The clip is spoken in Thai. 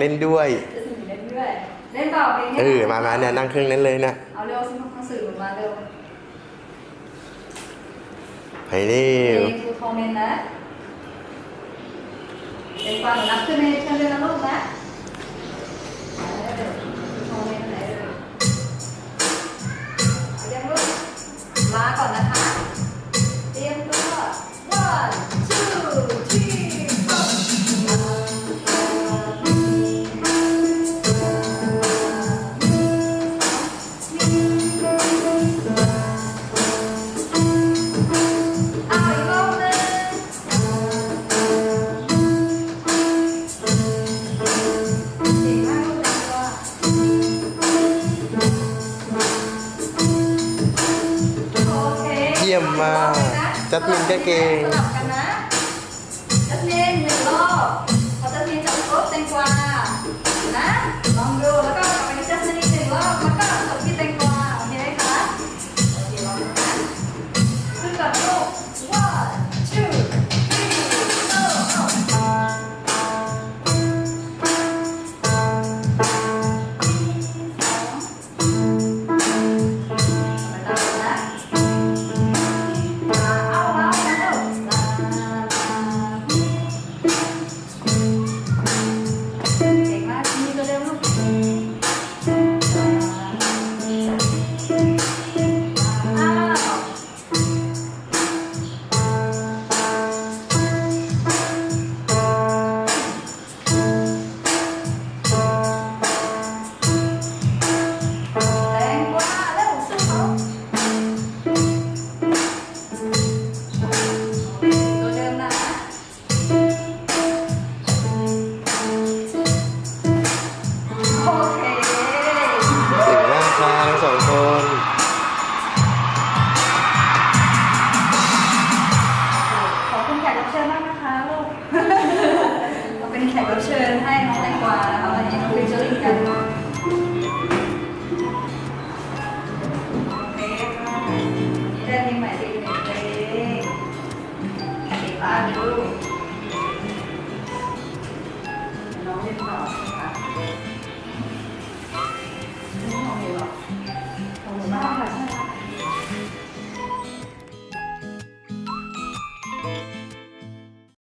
เล่นด้วยจะสนิทเล่นด้วยเล่นเปล่าเพลงเออมามาเนี่ยนั่งเครื่องนั้นเลยนะเอาเร็วสิหนังสือมาเร็วไปเร็เพลวงทูโทเมนนะเป็นความนับขึ้นในเชิญเลยนะลูกนะ ยี่ยมมากจัดมินก็เก่งสลับกันนะจัดมิน นให้น้องแตงกวานะคะวันนี้ฟิชเชอร์ลิงกันนี่ได้เพลงใหม่เพลงหนึ่งเพลงสีฟ้าดูน้องเล่นต่อคะ